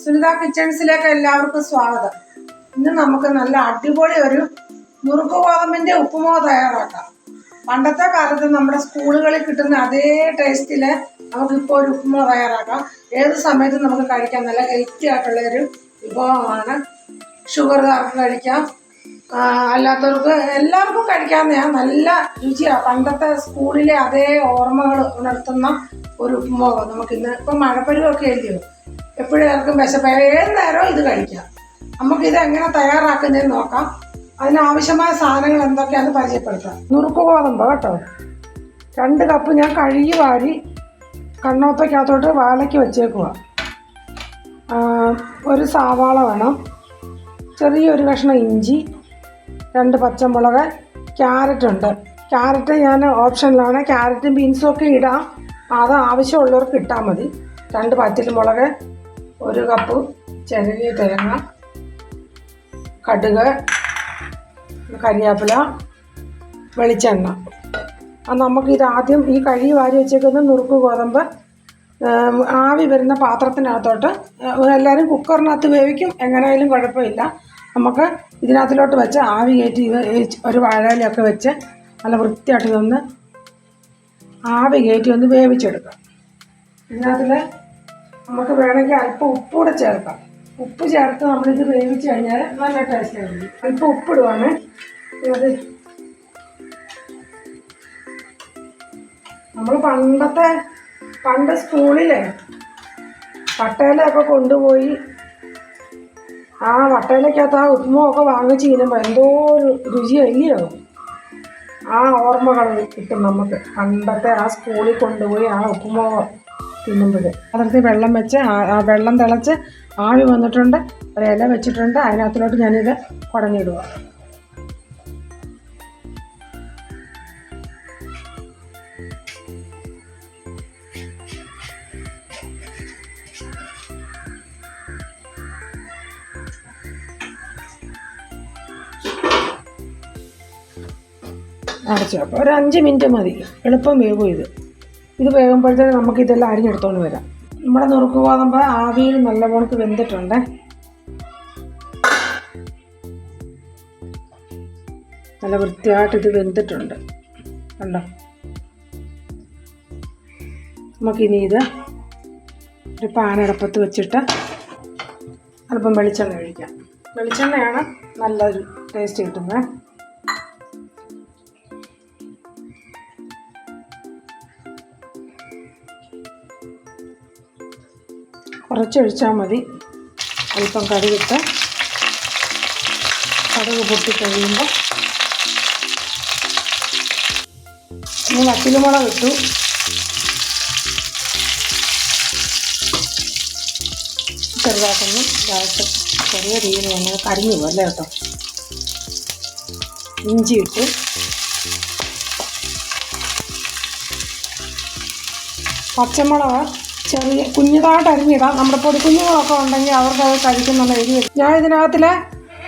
സുനിത കിച്ചൺസിലേക്ക് എല്ലാവർക്കും സ്വാഗതം. ഇന്ന് നമുക്ക് നല്ല അടിപൊളി ഒരു നുറുക്ക് ഗോതമ്പിന്റെ ഉപ്പുമാവ് തയ്യാറാക്കാം. പണ്ടത്തെ കാലത്ത് നമ്മുടെ സ്കൂളുകളിൽ കിട്ടുന്ന അതേ ടേസ്റ്റിൽ നമുക്കിപ്പോൾ ഒരു ഉപ്പുമാവ് തയ്യാറാക്കാം. ഏത് സമയത്തും നമുക്ക് കഴിക്കാൻ നല്ല ഹെൽത്തി ആയിട്ടുള്ള ഒരു വിഭവമാണ്. ഷുഗറുകാർക്ക് കഴിക്കാം. അല്ലാത്തവർക്ക് എല്ലാവർക്കും കഴിക്കാവുന്നതാണ് നല്ല രുചിയാണ് പണ്ടത്തെ സ്കൂളിലെ അതേ ഓർമ്മകൾ ഉണർത്തുന്ന ഒരു ഉപ്പുമാവ് നമുക്ക് ഇന്ന് ഇപ്പം മഴപ്പരുവൊക്കെ എഴുതിയോ എപ്പോഴും ആർക്കും വിശപ്പ്. ഏത് നേരവും ഇത് കഴിക്കാം. നമുക്കിത് എങ്ങനെ തയ്യാറാക്കുന്നതെന്ന് നോക്കാം. അതിനാവശ്യമായ സാധനങ്ങൾ എന്തൊക്കെയാണെന്ന് പരിചയപ്പെടുത്താം. നുറുക്ക് ഗോതമ്പ് കേട്ടോ. രണ്ട് കപ്പ് ഞാൻ കഴുകി വാരി കണ്ണോപ്പയ്ക്കകത്തോട്ട് വാലയ്ക്ക് വെച്ചേക്കുക ഒരു സവാള വേണം. ചെറിയൊരു കഷ്ണം ഇഞ്ചി. രണ്ട് പച്ചമുളക് ക്യാരറ്റ് ഉണ്ട്. ക്യാരറ്റ് ഞാൻ ഓപ്ഷനിലാണ്. ക്യാരറ്റും ബീൻസും ഒക്കെ ഇടാം. അത് ആവശ്യമുള്ളവർക്ക് ഇട്ടാൽ മതി. രണ്ട് പച്ചമുളക് ഒരു കപ്പ് ചെറിയ തേങ്ങ കടുക് കരിയാപ്പില വെളിച്ചെണ്ണ. അത് നമുക്കിത് ആദ്യം ഈ കഴുകി വാരി വെച്ചേക്കുന്ന നുറുക്ക് ഗോതമ്പ് ആവി വരുന്ന പാത്രത്തിനകത്തോട്ട് എല്ലാവരും കുക്കറിനകത്ത് വേവിക്കും. എങ്ങനെയായാലും കുഴപ്പമില്ല. നമുക്ക് ഇതിനകത്തിലോട്ട് വെച്ച് ആവി കയറ്റി ഇത് ഒരു വാഴയിലൊക്കെ വെച്ച് നല്ല വൃത്തിയായിട്ട് ഇതൊന്ന് ആവി കയറ്റി ഒന്ന് വേവിച്ചെടുക്കാം. ഇതിനകത്തിൽ നമുക്ക് വേണമെങ്കിൽ അല്പം ഉപ്പ് കൂടെ ചേർക്കാം. ഉപ്പ് ചേർത്ത് നമ്മളിത് വേവിച്ച് കഴിഞ്ഞാൽ നല്ല ടേസ്റ്റ് ആയിരിക്കും അല്പം ഉപ്പിടുവാണ് അത് നമ്മൾ പണ്ടത്തെ പണ്ട് സ്കൂളിലെ പട്ടയിലൊക്കെ കൊണ്ടുപോയി ആ വട്ടയിലേക്കകത്ത് ആ ഉപ്പുമൊക്കെ വാങ്ങിച്ച് കഴിയുമ്പോൾ എന്തോ ഒരു രുചിയല്ലയോ ആ ഓർമ്മകൾ കിട്ടും നമുക്ക്. പണ്ടത്തെ ആ സ്കൂളിൽ കൊണ്ടുപോയി ആ ഉപ്പുമാവ് തിന്നുമ്പോൾ അതിനകത്ത് വെള്ളം വെച്ച് ആ വെള്ളം തിളച്ച് ആവി വന്നിട്ടുണ്ട്. ഒരു ഇല വെച്ചിട്ടുണ്ട്. അതിനകത്തിലോട്ട് ഞാനിത് കുടഞ്ഞിടുക അടച്ചു അപ്പോൾ ഒരു അഞ്ച് മിനിറ്റ് മതി. എളുപ്പം വേവും ഇത്. ഇത് വേകുമ്പോഴത്തേക്ക് നമുക്ക് ഇതെല്ലാം അരിഞ്ഞെടുത്തോണ്ട് വരാം. നമ്മുടെ നുറുക്ക് ഗോതമ്പ് ആവിയിൽ നല്ല പോണക്ക് വെന്തിട്ടുണ്ട്. നല്ല വൃത്തിയായിട്ട് ഇത് വെന്തിട്ടുണ്ട്. കണ്ടോ? നമുക്കിനി ഇത് ഒരു പാനടപ്പത്ത് വെച്ചിട്ട് അല്പം വെളിച്ചെണ്ണ ഒഴിക്കാം. വെളിച്ചെണ്ണയാണ് നല്ലൊരു ടേസ്റ്റ് കിട്ടുന്നത്. കുറച്ചൊഴിച്ചാൽ മതി. അല്പം കടുകിട്ട് കടുക് പൊട്ടിക്കഴിയുമ്പോൾ ഇനി വറ്റലുമുളക് ഇട്ടു. ചെറുതാക്കുന്നു ഇതായിട്ട് ചെറിയ രീതിയിൽ തന്നെ കരിഞ്ഞു പോകും അല്ലേ കേട്ടോ? ഇഞ്ചി ഇട്ടു. പച്ചമുളക് ചെറിയ കുഞ്ഞതായിട്ട് അരിഞ്ഞിടാം. നമ്മുടെ പൊടി കുഞ്ഞുങ്ങളൊക്കെ ഉണ്ടെങ്കിൽ അവർക്ക് അത് കഴിക്കുന്നുള്ള എഴുതി വരും. ഞാൻ ഇതിനകത്തിൽ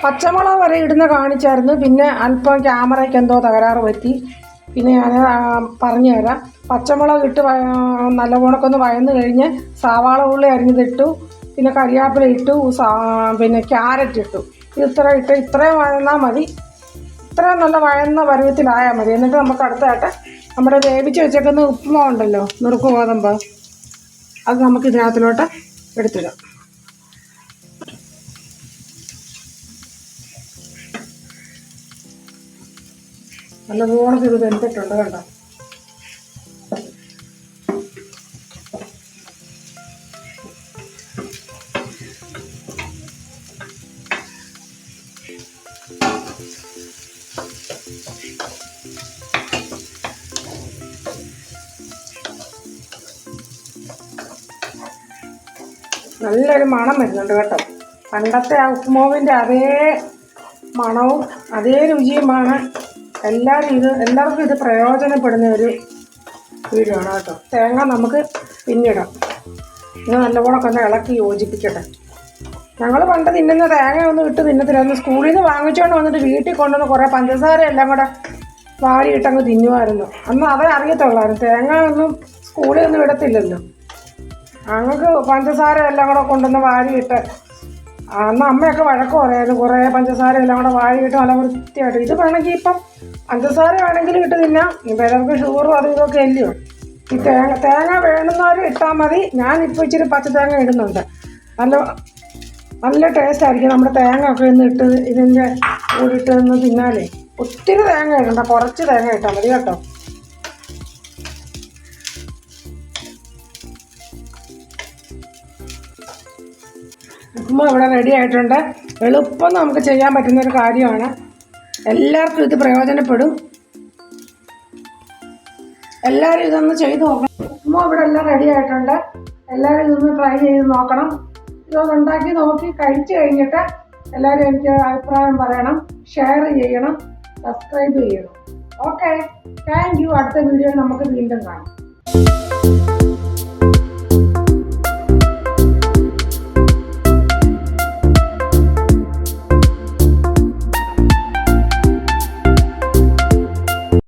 പച്ചമുളക് വരെ ഇടുന്ന കാണിച്ചായിരുന്നു. പിന്നെ അല്പം ക്യാമറയ്ക്ക് എന്തോ തകരാറ് പറ്റി. പിന്നെ ഞാൻ പറഞ്ഞു തരാം. പച്ചമുളക് ഇട്ട് നല്ല ഉണക്കൊന്ന് വയന്ന് കഴിഞ്ഞ് സവാള ഉള്ളി അരിഞ്ഞതിട്ടു. പിന്നെ കരിയാപ്പില ഇട്ടു. പിന്നെ ക്യാരറ്റ് ഇട്ടു. ഇത് ഇത്ര ഇട്ട് ഇത്രയും വഴന്നാൽ മതി. ഇത്രയും നല്ല വഴന്ന പരുവത്തിലായാൽ മതി. എന്നിട്ട് നമുക്ക് അടുത്തായിട്ട് നമ്മുടെ വേവിച്ച് വെച്ചേക്കുന്ന ഉപ്പുമാവ് ഉണ്ടല്ലോ നുറുക്ക് ഗോതമ്പ്. അത് നമുക്ക് ഇതിനകത്തിലോട്ട് എടുത്തിടാം. നല്ലതുപോലെ ഇത് വെന്തിട്ടുണ്ട് കണ്ടോ? നല്ലൊരു മണം വരുന്നുണ്ട് കേട്ടോ. പണ്ടത്തെ ആ ഉപ്പുമാവിന്റെ അതേ മണവും അതേ രുചിയുമാണ് എല്ലാവരും ഇത് എല്ലാവർക്കും ഇത് പ്രയോജനപ്പെടുന്ന ഒരു വീഡിയോ ആണ് കേട്ടോ. തേങ്ങ നമുക്ക് പിന്നിടാം. ഇത് നല്ലപോലൊക്കെ ഒന്ന് ഇളക്കി യോജിപ്പിക്കട്ടെ. ഞങ്ങൾ പണ്ട് തിന്നുന്ന തേങ്ങയൊന്നും ഇട്ട് തിന്നത്തില്ലായിരുന്നു സ്കൂളിൽ നിന്ന് വാങ്ങിച്ചുകൊണ്ട് വന്നിട്ട് വീട്ടിൽ കൊണ്ടുവന്ന് കുറേ പഞ്ചസാര എല്ലാം കൂടെ വാരിയിട്ടങ്ങ് തിന്നുമായിരുന്നു. അന്ന് അതേ അറിയത്തുള്ളായിരുന്നു തേങ്ങ ഒന്നും സ്കൂളിൽ ഒന്നും ഇടത്തില്ലല്ലോ ഞങ്ങൾക്ക് പഞ്ചസാര എല്ലാം കൂടെ കൊണ്ടുവന്ന് വാരിയിട്ട് അന്ന് അമ്മയൊക്കെ വഴക്ക് പറയായിരുന്നു കുറേ പഞ്ചസാര എല്ലാം കൂടെ വാരിയിട്ട് നല്ല വൃത്തിയായിട്ട്. ഇത് വേണമെങ്കിൽ ഇപ്പം പഞ്ചസാര വേണമെങ്കിൽ ഇട്ട് തിന്നാം. ചിലർക്ക് ഷുഗറും അതും ഇതൊക്കെ അല്ലയോ? ഈ തേങ്ങ തേങ്ങ വേണമെന്നവർ ഇട്ടാൽ മതി. ഞാനിപ്പോൾ ഇച്ചിരി പച്ച തേങ്ങ ഇടുന്നുണ്ട്. നല്ല നല്ല ടേസ്റ്റ് ആയിരിക്കും നമ്മുടെ തേങ്ങ ഒക്കെ ഒന്ന് ഇട്ട് ഇതിന്റെ കൂടിയിട്ട് ഒന്ന് തിന്നാലേ. ഒത്തിരി തേങ്ങ ഇടണ്ട കുറച്ച് തേങ്ങ ഇട്ടാൽ മതി കേട്ടോ. ഉപ്പുമ ഇവിടെ റെഡി ആയിട്ടുണ്ട്. എളുപ്പം നമുക്ക് ചെയ്യാൻ പറ്റുന്ന ഒരു കാര്യമാണ്. എല്ലാവർക്കും ഇത് പ്രയോജനപ്പെടും. എല്ലാവരും ഇതൊന്ന് ചെയ്ത് നോക്കണം. ഉപ്പുമ ഇവിടെ എല്ലാം റെഡി ആയിട്ടുണ്ട്. എല്ലാവരും ഇതൊന്ന് ട്രൈ ചെയ്ത് നോക്കണം. ഇതൊന്ന് ഉണ്ടാക്കി നോക്കി കഴിച്ചു കഴിഞ്ഞിട്ട് എല്ലാവരും എനിക്ക് അഭിപ്രായം പറയണം ഷെയർ ചെയ്യണം സബ്സ്ക്രൈബ് ചെയ്യണം. ഓക്കെ താങ്ക് യു അടുത്ത വീഡിയോ നമുക്ക് വീണ്ടും കാണാം.